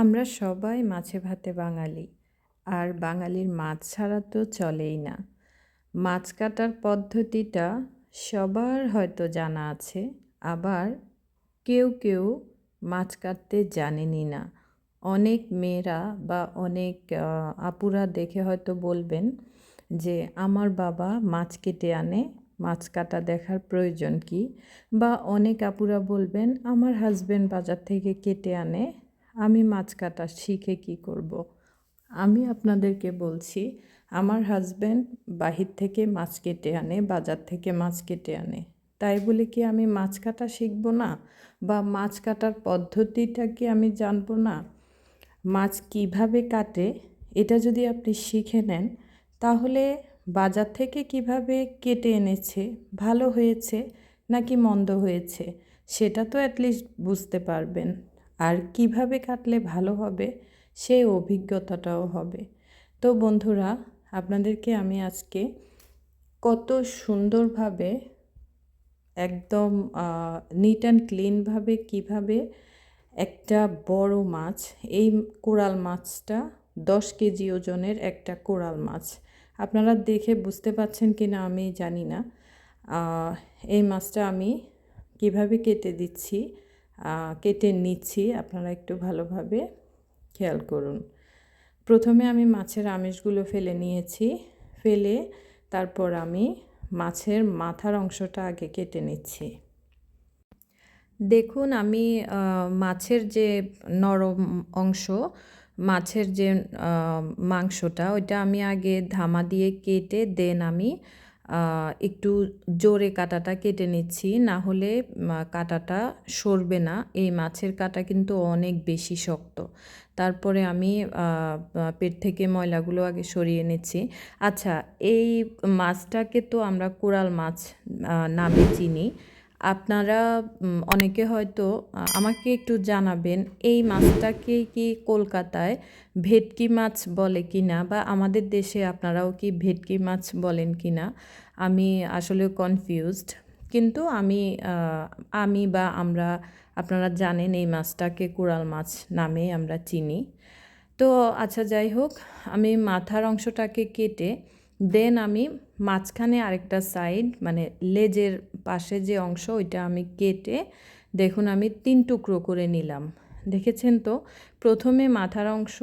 আমরা সবাই মাছে ভাতে বাঙালি, আর বাঙালির মাছ ছাড়া তো চলেই না। মাছ কাটার পদ্ধতিটা সবার হয়তো জানা আছে, আবার কেউ কেউ মাছ কাটতে জানেনই না। অনেক মেয়েরা বা অনেক আপুরা দেখে হয়তো বলবেন যে, আমার বাবা মাছ কেটে আনে, মাছ কাটা দেখার প্রয়োজন কি? বা অনেক আপুরা বলবেন, আমার হাজব্যান্ড বাজার থেকে কেটে আনে আমি মাছ কাটা শিখে কি করব। আমি আপনাদেরকে বলছি, আমার হাজব্যান্ড বাহির থেকে মাছ কেটে আনে, বাজার থেকে মাছ কেটে আনে। তাই বলে কি আমি মাছ কাটা শিখব না? বা মাছ কাটার পদ্ধতিটা কি আমি জানব না? মাছ কীভাবে কাটে, এটা যদি আপনি শিখে নেন, তাহলে বাজার থেকে কীভাবে কেটে এনেছে, ভালো হয়েছে নাকি মন্দ হয়েছে, সেটা তো অ্যাটলিস্ট বুঝতে পারবেন। আর কীভাবে কাটলে ভালো হবে সেই অভিজ্ঞতাটাও হবে। তো বন্ধুরা, আপনাদেরকে আমি আজকে কত সুন্দরভাবে একদম নিট অ্যান্ড ক্লিনভাবে কীভাবে একটা বড় মাছ, এই কোরাল মাছটা দশ কেজি ওজনের একটা কোরাল মাছ। আপনারা দেখে বুঝতে পাচ্ছেন কি না আমি জানি না। এই মাছটা আমি কীভাবে কেটে দিচ্ছি কেটে নিচ্ছি। আপনারা একটু ভালোভাবে খেয়াল করুন। প্রথমে আমি মাছের আমিষগুলো ফেলে নিয়েছি। ফেলে তারপর আমি মাছের মাথার অংশটা আগে কেটে নিচ্ছি। দেখুন, আমি মাছের যে নরম অংশ, মাছের যে মাংসটা, ওইটা আমি আগে ধামা দিয়ে কেটে দেন আমি একটু জোরে কাটাটা কেটে নিচ্ছি না হলে কাটাটা সরবে না। এই মাছের কাটা কিন্তু অনেক বেশি শক্ত। তারপরে আমি পেট থেকে ময়লাগুলো আগে সরিয়ে নিচ্ছি। আচ্ছা এই মাছটাকে তো আমরা কোরাল মাছ নামে চিনি। আপনারা অনেকে হয়তো আমাকে একটু জানাবেন, এই মাছটাকে কি কলকাতায় ভেটকি মাছ বলে কি না বা আমাদের দেশে আপনারাও কি ভেটকি মাছ বলেন কি না আমি আসলে কনফিউজড কিন্তু আমি আমি বা আমরা, আপনারা জানেন এই মাছটাকে কুড়াল মাছ নামে আমরা চিনি। তো আচ্ছা যাই হোক, আমি মাথার অংশটাকে কেটে দেন আমি মাঝখানে আরেকটা সাইড মানে লেজের পাশে যে অংশ, ওইটা আমি কেটে দেখুন আমি তিন টুকরো করে নিলাম। দেখেছেন তো? প্রথমে মাথার অংশ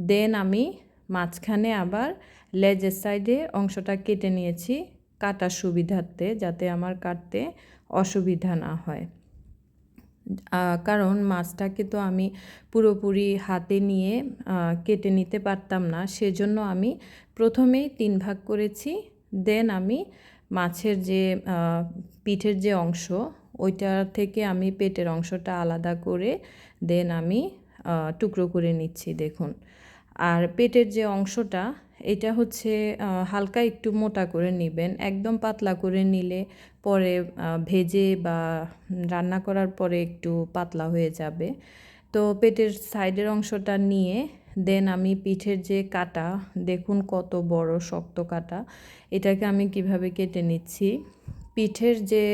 দেন আমি মাঝখানে আবার লেজের সাইডে অংশটা কেটে নিয়েছি কাটার সুবিধার্থে, যাতে আমার কাটতে অসুবিধা না হয়। কারণ মাছটাকে তো আমি পুরোপুরি হাতে নিয়ে কেটে নিতে পারতাম না। সেজন্য আমি প্রথমেই তিন ভাগ করেছি, দেন আমি মাছের যে পিঠের যে অংশ, ওইটা থেকে আমি পেটের অংশটা আলাদা করে, দেন আমি টুকরো করে নিচ্ছি, দেখুন। আর পেটের যে অংশটা, এটা হচ্ছে হালকা একটু মোটা করে নেবেন। একদম পাতলা করে নিলে পরে ভেজে বা রান্না করার পরে একটু পাতলা হয়ে যাবে। তো পেটের সাইডের অংশটা নিয়ে, দেন আমি পিঠের যে কাটা, দেখুন কত বড় শক্ত কাটা, এটাকে আমি কীভাবে কেটে নিচ্ছি? পিঠের যে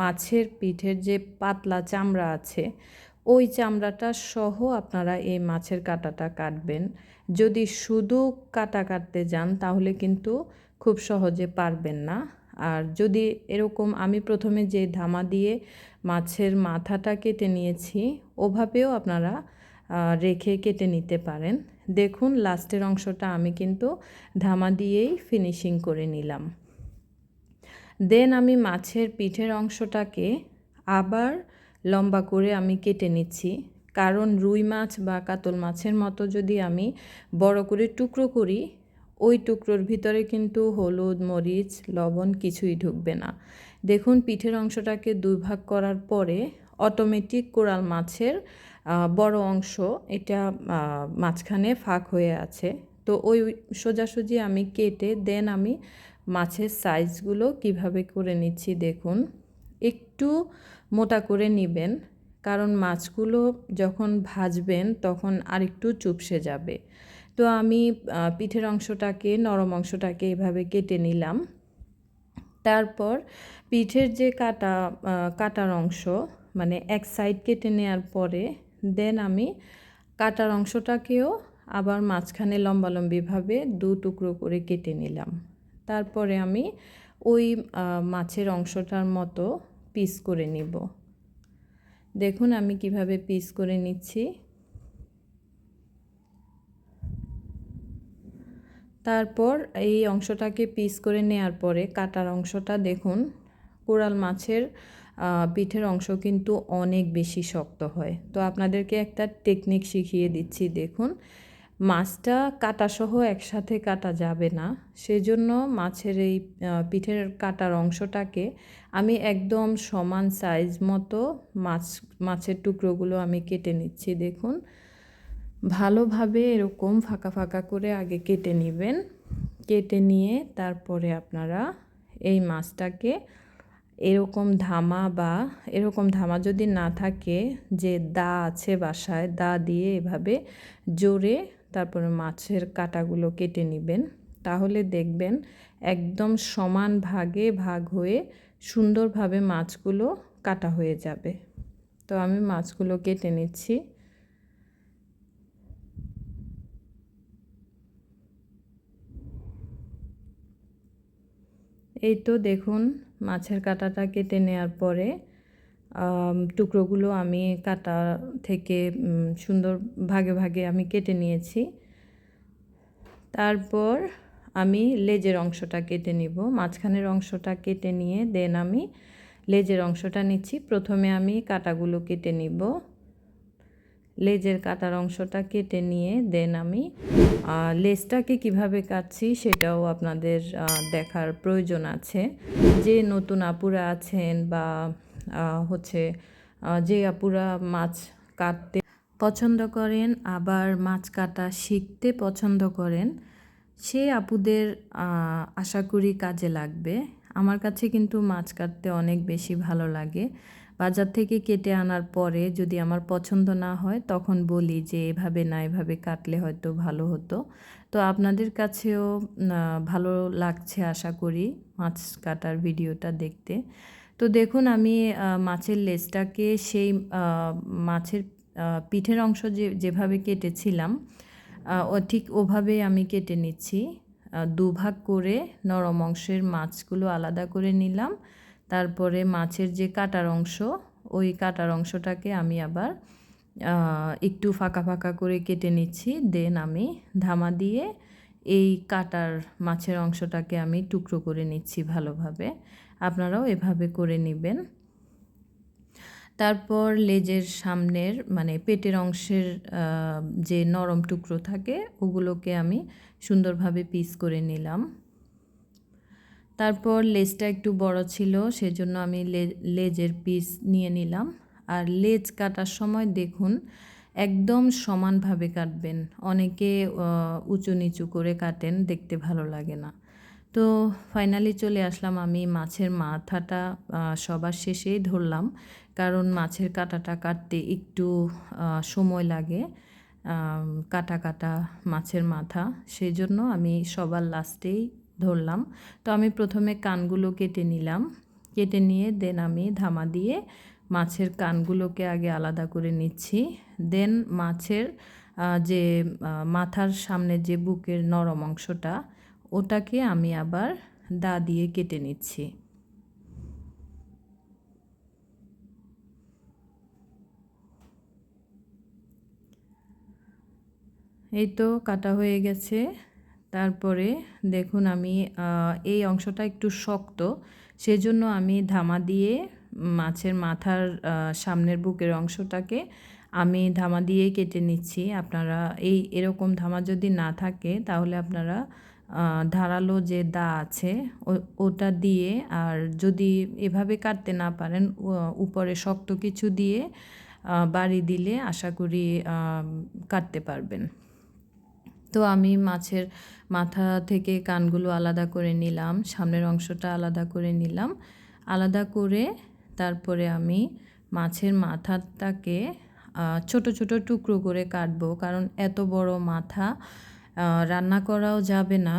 মাছের পিঠের যে পাতলা চামড়া আছে ওই চামড়াটা সহ আপনারা এই মাছের কাটাটা কাটবেন। যদি শুধু কাটা কাটতে যান, তাহলে কিন্তু খুব সহজে পারবেন না। আর যদি এরকম আমি প্রথমে যে ধামা দিয়ে মাছের মাথাটা কেটে নিয়েছি, ওভাবেও আপনারা রেখে কেটে নিতে পারেন। দেখুন, লাস্টের অংশটা আমি কিন্তু ধামা দিয়েই ফিনিশিং করে নিলাম। দেন আমি মাছের পিঠের অংশটাকে আবার লম্বা করে আমি কেটে নিচ্ছি। কারণ রুই মাছ বা কাতল মাছের মতো যদি আমি বড় করে টুকরো করি, ওই টুকরোর ভিতরে কিন্তু হলুদ, মরিচ, লবণ কিছুই ঢুকবে না। দেখুন, পিঠের অংশটাকে দুই ভাগ করার পরে অটোমেটিক কোরাল মাছের বড় অংশ এটা মাঝখানে ফাঁক হয়ে আছে। তো ওই সোজাসুজি আমি কেটে দেন আমি মাছের সাইজগুলো কীভাবে করে নিচ্ছি দেখুন। একটু মোটা করে নেবেন, কারণ মাছগুলো যখন ভাজবেন তখন আরেকটু চুপসে যাবে। তো আমি পিঠের অংশটাকে, নরম অংশটাকে এভাবে কেটে নিলাম। তারপর পিঠের যে কাটা কাটার অংশ মানে এক সাইড কেটে নেওয়ার পরে, দেন আমি কাটার অংশটাকেও আবার মাঝখানে লম্বালম্বিভাবে দু টুকরো করে কেটে নিলাম। তারপরে আমি ওই মাছের অংশটার মতো পিস করে নিব। দেখুন আমি কীভাবে পিস করে নিচ্ছি। তারপর এই অংশটাকে পিস করে নেওয়ার পরে কাটার অংশটা দেখুন, কোরাল মাছের পিঠের অংশ কিন্তু অনেক বেশি শক্ত হয়। তো আপনাদেরকে একটা টেকনিক শিখিয়ে দিচ্ছি, দেখুন। মাছটা কাটাসহ একসাথে কাটা যাবে না। সেজন্য মাছের এই পিঠের কাটার অংশটাকে আমি একদম সমান সাইজ মতো মাছ, মাছের টুকরোগুলো আমি কেটে নিচ্ছি, দেখুন। ভালোভাবে এরকম ফাঁকা ফাঁকা করে আগে কেটে নেবেন। কেটে নিয়ে তারপরে আপনারা এই মাছটাকে এরকম ধামা বা এরকম ধামা যদি না থাকে, যে দা আছে বাসায়, দা দিয়ে এভাবে জোরে তারপরে মাছের কাটাগুলো কেটে নেবেন। তাহলে দেখবেন একদম সমান ভাগে ভাগ হয়ে সুন্দরভাবে মাছগুলো কাটা হয়ে যাবে। তো আমি মাছগুলো কেটে নিচ্ছি। এই তো দেখুন মাছের কাটাটা কেটে নেওয়ার পরে টুকরোগুলো আমি কাটা থেকে সুন্দর ভাগে ভাগে আমি কেটে নিয়েছি। তারপর আমি লেজের অংশটা কেটে নিব। মাঝখানের অংশটা কেটে নিয়ে দেন আমি লেজের অংশটা নিচ্ছি। প্রথমে আমি কাটাগুলো কেটে নিব। লেজের কাটার অংশটা কেটে নিয়ে দেন আমি লেজটাকে কীভাবে কাটছি সেটাও আপনাদের দেখার প্রয়োজন আছে। যে নতুন আপুরা আছেন বা হচ্ছে যে আপুরা মাছ কাটতে পছন্দ করেন, আবার মাছ কাটা শিখতে পছন্দ করেন, সে আপুদের আশা করি কাজে লাগবে। আমার কাছে কিন্তু মাছ কাটতে অনেক বেশি ভালো লাগে। বাজার থেকে কেটে আনার পরে যদি আমার পছন্দ না হয়, তখন বলি যে এভাবে না, এভাবে কাটলে হয়তো ভালো হতো। তো আপনাদের কাছেও ভালো লাগছে আশা করি মাছ কাটার ভিডিওটা দেখতে। তো দেখুন, আমি মাছের লেজটাকে সেই মাছের পিঠের অংশ যে, যেভাবে কেটেছিলাম ঠিক ওভাবে আমি কেটে নিচ্ছি। দুভাগ করে নরম অংশের মাছগুলো আলাদা করে নিলাম। তারপরে মাছের যে কাটার অংশ, ওই কাটার অংশটাকে আমি আবার একটু ফাঁকা ফাঁকা করে কেটে নিচ্ছি। দেন আমি ধামা দিয়ে এই কাটার মাছের অংশটাকে আমি টুকরো করে নিচ্ছি ভালোভাবে। আপনারাও এভাবে করে নেবেন। তারপর লেজের সামনের মানে পেটের অংশের যে নরম টুকরো থাকে, ওগুলোকে আমি সুন্দরভাবে পিস করে নিলাম। তারপর লেজটা একটু বড় ছিল, সেজন্য আমি লেজের পিস নিয়ে নিলাম। আর লেজ কাটার সময় দেখুন, একদম সমানভাবে কাটবেন। অনেকে উঁচু নিচু করে কাটেন, দেখতে ভালো লাগে না। তো ফাইনালি চলে আসলাম আমি মাছের মাথাটা সবার শেষেই ধরলাম। কারণ মাছের কাটাটা কাটতে একটু সময় লাগে কাটা কাটা মাছের মাথা। সেই জন্য আমি সবার লাস্টেই ধরলাম। তো আমি প্রথমে কানগুলো কেটে নিলাম। কেটে নিয়ে দেন আমি ধামা দিয়ে মাছের কানগুলোকে আগে আলাদা করে নিচ্ছি। দেন মাছের যে মাথার সামনে যে বুকের নরম অংশটা ওটাকে আমি আবার দা দিয়ে কেটে নিচ্ছি। এই তো কাটা হয়ে গেছে। তারপরে দেখুন আমি এই অংশটা একটু শক্ত, সেজন্য আমি ধামা দিয়ে মাছের মাথার সামনের বুকের অংশটাকে আমি ধামা দিয়েই কেটে নিচ্ছি। আপনারা এই এরকম ধামা যদি না থাকে, তাহলে আপনারা ধারালো যে দা আছে ওটা দিয়ে আর যদি এভাবে কাটতে না পারেন উপরে শক্ত কিছু দিয়ে বাড়ি দিলে আশা করি কাটতে পারবেন। তো আমি মাছের মাথা থেকে কানগুলো আলাদা করে নিলাম, সামনের অংশটা আলাদা করে নিলাম। আলাদা করে তারপরে আমি মাছের মাথাটাকে ছোট ছোট টুকরো করে কাটবো, কারণ এত বড় মাথা রান্না করাও যাবে না,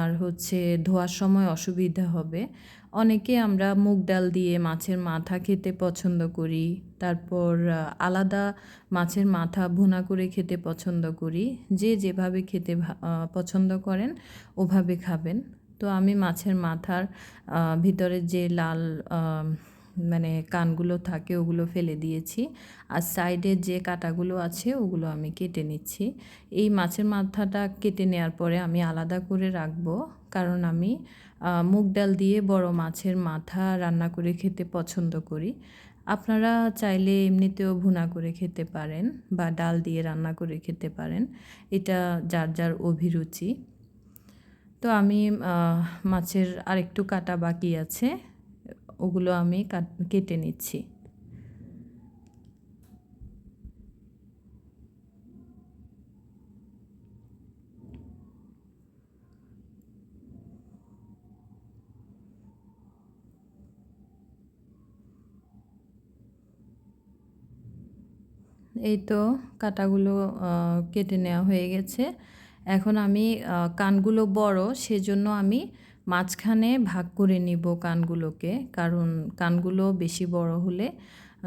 আর হচ্ছে ধোয়ার সময় অসুবিধা হবে। অনেকে আমরা মুগ ডাল দিয়ে মাছের মাথা খেতে পছন্দ করি, তারপর আলাদা মাছের মাথা ভুনা করে খেতে পছন্দ করি। যে যেভাবে খেতে পছন্দ করেন, ওভাবে খাবেন। তো আমি মাছের মাথার ভিতরে যে লাল মানে কানগুলো থাকে ওগুলো ফেলে দিয়েছি। আর সাইডে যে কাটাগুলো আছে ওগুলো আমি কেটে নিচ্ছি। এই মাছের মাথাটা কেটে নেওয়ার পরে আমি আলাদা করে রাখব। কারণ আমি মুগ ডাল দিয়ে বড় মাছের মাথা রান্না করে খেতে পছন্দ করি। আপনারা চাইলে এমনিতেও ভুনা করে খেতে পারেন বা ডাল দিয়ে রান্না করে খেতে পারেন। এটা যার যার অভিরুচি। তো আমি মাছের আরেকটু কাটা বাকি আছে। ওগুলো আমি কাট- নিচ্ছি। এই তো কাটাগুলো কেটে নেওয়া হয়ে গেছে। এখন আমি কানগুলো বড়, সেজন্য আমি মাঝখানে ভাগ করে নিব কানগুলোকে, কারণ কানগুলো বেশি বড় হলে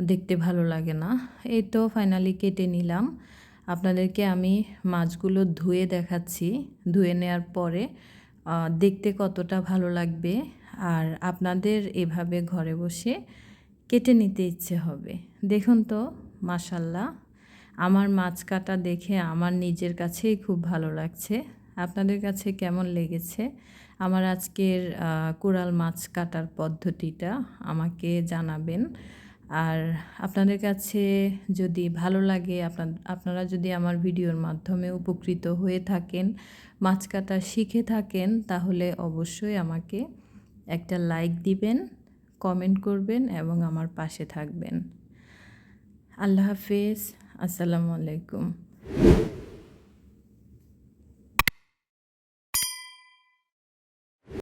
দেখতে ভালো লাগে না। এই তো ফাইনালি কেটে নিলাম। আপনাদেরকে আমি মাছগুলো ধুয়ে দেখাচ্ছি। ধুয়ে নেওয়ার পরে দেখতে কতটা ভালো লাগবে আর আপনাদের এভাবে ঘরে বসে কেটে নিতে ইচ্ছে হবে। দেখুন তো, মাশাল্লাহ। আমার মাছ কাটা দেখে আমার নিজের কাছেই খুব ভালো লাগছে। আপনাদের কাছে কেমন লেগেছে? আমার আজকের কোরাল মাছ কাটার পদ্ধতিটা আমাকে জানাবেন। আর আপনাদের কাছে যদি ভালো লাগে আপনার আপনারা যদি আমার ভিডিওর মাধ্যমে উপকৃত হয়ে থাকেন, মাছ কাটা শিখে থাকেন, তাহলে অবশ্যই আমাকে একটা লাইক দিবেন, কমেন্ট করবেন এবং আমার পাশে থাকবেন। আল্লাহ হাফেজ, আসসালামু আলাইকুম।